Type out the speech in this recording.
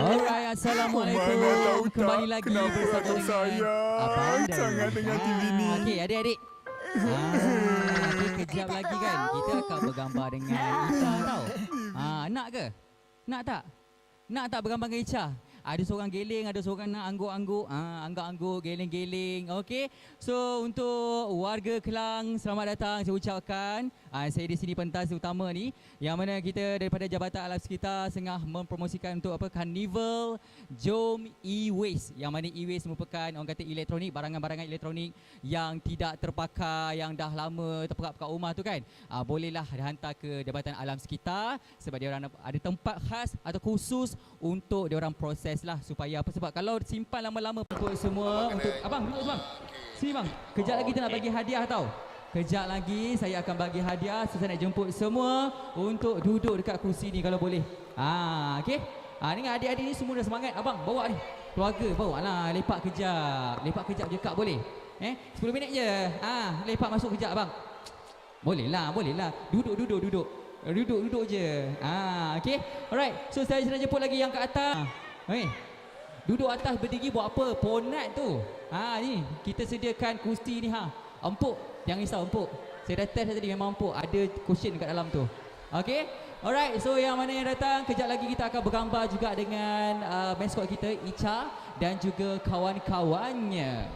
Alright, Assalamualaikum. Tak Kembali lagi kenapa bersama dengan sayang Abang dan sangat dengan TV ni? Ah, Okey, adik-adik. Ah, okay, kejap lagi kan kita akan bergambar dengan Ica tau. Ah, nak ke? Nak tak? Nak tak bergambar dengan Ica? Ada seorang geling, ada seorang nak angguk-angguk, ah, angguk-angguk, geling-geling. Okey. So untuk warga Kelang, selamat datang saya ucapkan. Ah, saya di sini pentas utama ni yang mana kita daripada Jabatan Alam Sekitar tengah mempromosikan untuk apa Carnival Jom E-Waste. Yang mana E-Waste merupakan orang kata elektronik, barangan-barangan elektronik yang tidak terpakai, yang dah lama terperap kat rumah tu kan. Ah, bolehlah dihantar ke Jabatan Alam Sekitar sebab dia orang ada tempat khas atau khusus untuk dia orang proses lah supaya apa sebab kalau simpan lama-lama untuk semua untuk abang duduk bang. Sini bang. Kejap lagi kita nak bagi hadiah tau. Kejap lagi saya akan bagi hadiah so, saya nak jemput semua untuk duduk dekat kursi ni kalau boleh. Ah, okey. Ah, ni adik-adik ni semua dah semangat. Abang bawa ni. Keluarga bawa lah lepak kejap. Lepak kejap je kak boleh. Eh, 10 minit je. Ah, lepak masuk kejap abang. Boleh lah, boleh lah. Duduk, duduk, duduk. Duduk, duduk je. Ah, okey. Alright. So saya nak jemput lagi yang kat atas. Hei. Duduk atas berdiri buat apa? Ponat tu. Ha ni, kita sediakan kursi ni ha. Empuk. Jangan risau empuk. Saya dah test tadi memang empuk. Ada cushion kat dalam tu. Okey. Alright, so yang mana yang datang kejap lagi kita akan bergambar juga dengan uh, mascot kita Icha dan juga kawan-kawannya.